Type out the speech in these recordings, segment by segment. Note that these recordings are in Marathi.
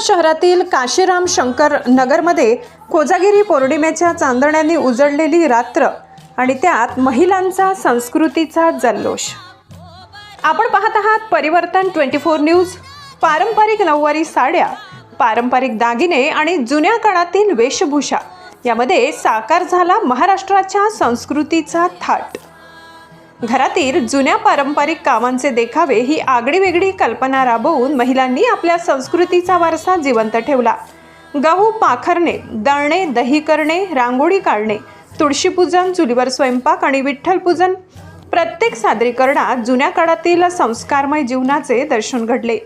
शहरातील काशीराम शंकर नगरमध्ये कोजागिरी पौर्णिमेच्या चांदण्यांनी उजळलेली रात्र आणि त्यात महिलांचा संस्कृतीचा जल्लोष. आपण पाहत आहात परिवर्तन ट्वेंटी फोर न्यूज. पारंपरिक नऊवारी साड्या पारंपरिक दागिने आणि जुन्या काळातील वेशभूषा यामध्ये साकार झाला महाराष्ट्राच्या संस्कृतीचा थाट. घरातील जुन्या पारंपरिक कामांचे देखावे ही आगळीवेगळी कल्पना राबवून महिलांनी आपल्या संस्कृतीचा वारसा जिवंत ठेवला. गहू पाखरणे दळणे दही करणे रांगोळी काढणे तुळशीपूजन चुलीवर स्वयंपाक आणि विठ्ठलपूजन प्रत्येक सादरीकरणात जुन्या काळातील संस्कारमय जीवनाचे दर्शन घडले.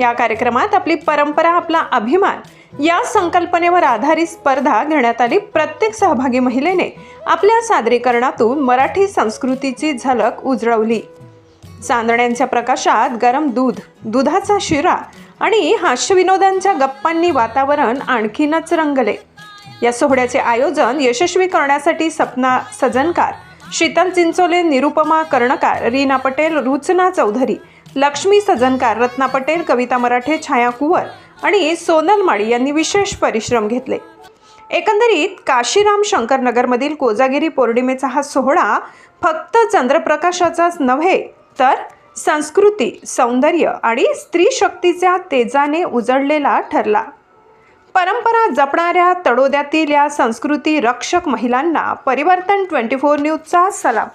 या कार्यक्रमात आपली परंपरा आपला अभिमान या संकल्पनेवर आधारित स्पर्धा घेण्यात आली. प्रत्येक सहभागी महिलेने आपल्या सादरीकरणातून मराठी संस्कृतीची झलक उजळवली. चांदण्यांच्या प्रकाशात गरम दूध दुधाचा शिरा आणि हास्यविनोदांच्या गप्पांनी वातावरण आणखीनच रंगले. या सोहळ्याचे आयोजन यशस्वी करण्यासाठी सपना सजनकार शीतल चिंचोले निरुपमा कर्णकार रीना पटेल रुचना चौधरी लक्ष्मी सजनकार रत्ना पटेल कविता मराठे छाया कुवर आणि सोनल माळी यांनी विशेष परिश्रम घेतले. एकंदरीत काशीराम शंकरनगरमधील कोजागिरी पौर्णिमेचा हा सोहळा फक्त चंद्रप्रकाशाचाच नव्हे तर संस्कृती सौंदर्य आणि स्त्री शक्तीच्या तेजाने उजळलेला ठरला. परंपरा जपणाऱ्या तडोद्यातील या संस्कृती रक्षक महिलांना परिवर्तन ट्वेंटी फोर न्यूजचा सलाम.